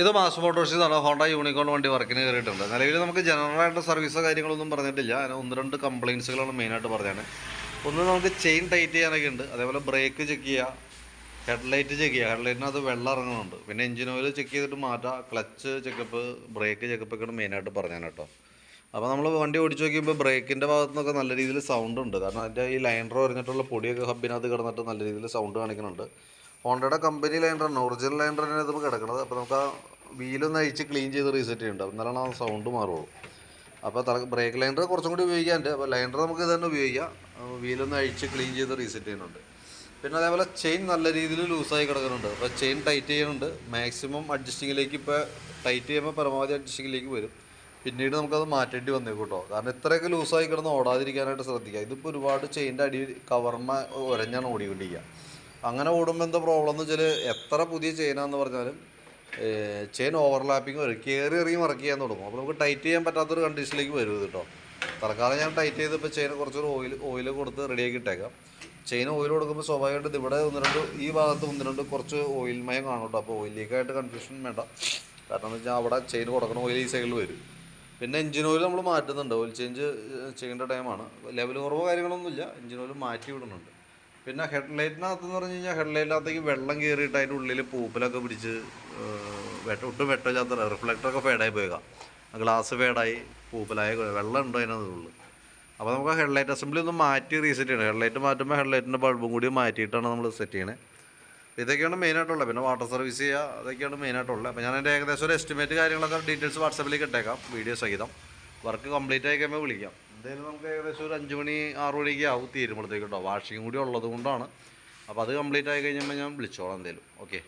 ഇത് മാസ് മോട്ടോഴ്സിൽ നിന്നാണ് Honda unicorn വണ്ടി വർക്കിന് കയറിയിട്ടുണ്ട് നിലവിൽ നമുക്ക് ജനറൽ ആയിട്ട് സർവീസോ കാര്യങ്ങളൊന്നും പറഞ്ഞിട്ടില്ല. ഒന്ന് രണ്ട് കംപ്ലയിൻസുകളാണ് മെയിനായിട്ട് പറഞ്ഞത്. ഒന്ന് നമുക്ക് ചെയിൻ ടൈറ്റ് ചെയ്യാനൊക്കെ ഉണ്ട്. അതേപോലെ ബ്രേക്ക് ചെക്ക് ചെയ്യുക ഹെഡ്ലൈറ്റ് ചെക്ക് ചെയ്യുക ഹെഡ്ലൈറ്റിനകത്ത് വെള്ളം ഇറങ്ങുന്നുണ്ട്. പിന്നെ എഞ്ചിൻ ഓയിൽ ചെക്ക് ചെയ്തിട്ട് മാറ്റുക ക്ലച്ച് ചെക്കപ്പ് ബ്രേക്ക് ചെക്കപ്പ് ഒക്കെയാണ് മെയിനായിട്ട് പറഞ്ഞത് കേട്ടോ. അപ്പോൾ നമ്മൾ വണ്ടി ഓടിച്ച് നോക്കിയപ്പോൾ ബ്രേക്കിന്റെ ഭാഗത്തു നിന്നൊക്കെ നല്ല രീതിയിൽ സൗണ്ട് ഉണ്ട്. കാരണം അതിന്റെ ഈ ലൈനർ പറഞ്ഞിട്ടുള്ള പൊടിയൊക്കെ ഹബിനകത്ത് കിടന്നിട്ട് നല്ല രീതിയിൽ സൗണ്ട് കാണിക്കുന്നുണ്ട്. ഹോണ്ടയുടെ കമ്പനി ലൈൻഡറാണ് ഒറിജിനൽ തന്നെ ഇതിപ്പോൾ കിടക്കുന്നത് അപ്പോൾ നമുക്ക് ആ വീലൊന്ന് അഴിച്ച് ക്ലീൻ ചെയ്ത് റീസെറ്റ് ചെയ്യേണ്ടത് എന്നാലാണ് ആ സൗണ്ട് മാറുള്ളൂ. അപ്പോൾ തല ബ്രേക്ക് ലൈൻഡർ കുറച്ചും കൂടി ഉപയോഗിക്കാനുണ്ട് അപ്പോൾ ലൈൻഡർ നമുക്ക് ഇത് തന്നെ ഉപയോഗിക്കാം. വീലൊന്ന് അഴിച്ച് ക്ലീൻ ചെയ്ത് റീസെറ്റ് ചെയ്യുന്നുണ്ട്. പിന്നെ അതേപോലെ ചെയിൻ നല്ല രീതിയിൽ ലൂസായി കിടക്കുന്നുണ്ട്. അപ്പോൾ ചെയിൻ ടൈറ്റ് ചെയ്യുന്നുണ്ട്. മാക്സിമം അഡ്ജസ്റ്റിങ്ങിലേക്ക് ഇപ്പോൾ ടൈറ്റ് ചെയ്യുമ്പോൾ പരമാവധി അഡ്ജസ്റ്റിങ്ങിലേക്ക് വരും. പിന്നീട് നമുക്കത് മാറ്റേണ്ടി വന്നേക്കും കേട്ടോ കാരണം ഇത്രയൊക്കെ ലൂസായി കിടന്ന് ഓടാതിരിക്കാനായിട്ട് ശ്രദ്ധിക്കുക. ഇതിപ്പോൾ ഒരുപാട് ചെയിന്റെ അടി കവർമ ഒരഞ്ഞാണ് ഓടിക്കൊണ്ടിരിക്കുക. അങ്ങനെ ഓടുമ്പോൾ എന്താ പ്രോബ്ലം എന്ന് വെച്ചാൽ എത്ര പുതിയ ചെയിനാന്ന് പറഞ്ഞാലും ചെയിൻ ഓവർലാപ്പിംഗ് വരും. കയറി ഇറങ്ങി വർക്ക് ചെയ്യാൻ തുടങ്ങും. അപ്പോൾ നമുക്ക് ടൈറ്റ് ചെയ്യാൻ പറ്റാത്തൊരു കണ്ടീഷനിലേക്ക് വരും ഇത് കേട്ടോ തൽക്കാലം ഞാൻ ടൈറ്റ് ചെയ്തപ്പോൾ ചെയിൻ കുറച്ചൊരു ഓയിൽ ഓയിൽ കൊടുത്ത് റെഡിയാക്കി ഇട്ടേക്കാം. ചെയിൻ ഓയിൽ കൊടുക്കുമ്പോൾ സ്വാഭാവികമായിട്ട് ഇവിടെ ഒന്ന് രണ്ട് ഈ ഭാഗത്ത് ഒന്ന് രണ്ട് കുറച്ച് ഓയിൽ മയം കാണും കേട്ടോ അപ്പോൾ ഓയിലേക്കായിട്ട് കൺഫ്യൂഷൻ വേണ്ട. കാരണം എന്ന് വെച്ചാൽ അവിടെ ചെയിൻ കൊടുക്കുന്ന ഓയിൽ ഈ സൈഡിൽ വരും. പിന്നെ എഞ്ചിൻ ഓയിൽ നമ്മൾ മാറ്റുന്നുണ്ട്. ഓയിൽ ചേഞ്ച് ചെയ്യേണ്ട ടൈമാണ് ലെവൽ കുറവോ കാര്യങ്ങളൊന്നുമില്ല. എഞ്ചിൻ ഓയിൽ മാറ്റി വിടുന്നുണ്ട്. പിന്നെ ഹെഡ്ലൈറ്റിനകത്ത് എന്ന് പറഞ്ഞു കഴിഞ്ഞാൽ ഹെഡ്ലൈറ്റിനകത്തേക്ക് വെള്ളം കയറിയിട്ട് അതിന്റെ ഉള്ളിൽ പൂപ്പലൊക്കെ പിടിച്ച് വെട്ട ഒട്ടും വെട്ടമില്ലാത്ത റിഫ്ലക്ടറൊക്കെ ഫേഡായി പോയേക്കാം. ഗ്ലാസ് ഫേഡായി പൂപ്പലായ വെള്ളം ഉണ്ടോ ഉള്ളിൽ അപ്പോൾ നമുക്ക് ഹെഡ്ലൈറ്റ് അസംബ്ലി ഒന്ന് മാറ്റി റീസെറ്റ് ചെയ്യണം. ഹെഡ്ലൈറ്റ് മാറ്റുമ്പോൾ ഹെഡ്ലൈറ്റിന്റെ ബൾബും കൂടി മാറ്റിയിട്ടാണ് നമ്മൾ സെറ്റ് ചെയ്യണേ. ഇതൊക്കെയാണ് മെയിനായിട്ടുള്ളത് പിന്നെ വാട്ടർ സർവീസ് ചെയ്യുക അതൊക്കെയാണ് മെയിനായിട്ടുള്ളത് അപ്പോൾ ഞാൻ എന്റെ ഏകദേശം ഒരു എസ്റ്റിമേറ്റ് കാര്യങ്ങളൊക്കെ ഡീറ്റെയിൽസ് വാട്സപ്പിലേക്ക് ഇട്ടേക്കാം. വീഡിയോ സഹിതം. വർക്ക് കംപ്ലീറ്റ് ആയി കഴിയുമ്പോൾ വിളിക്കാം. എന്തായാലും നമുക്ക് ഏകദേശം ഒരു അഞ്ച് മണി ആറ് മണിക്ക് ആവും തീരുമ്പോഴത്തേക്ക് കേട്ടോ. വാഷിംഗ് കൂടി ഉള്ളത് കൊണ്ടാണ്. അപ്പോൾ അത് കംപ്ലീറ്റ് ആയി കഴിഞ്ഞപ്പോൾ ഞാൻ വിളിച്ചോളാം എന്തായാലും. ഓക്കെ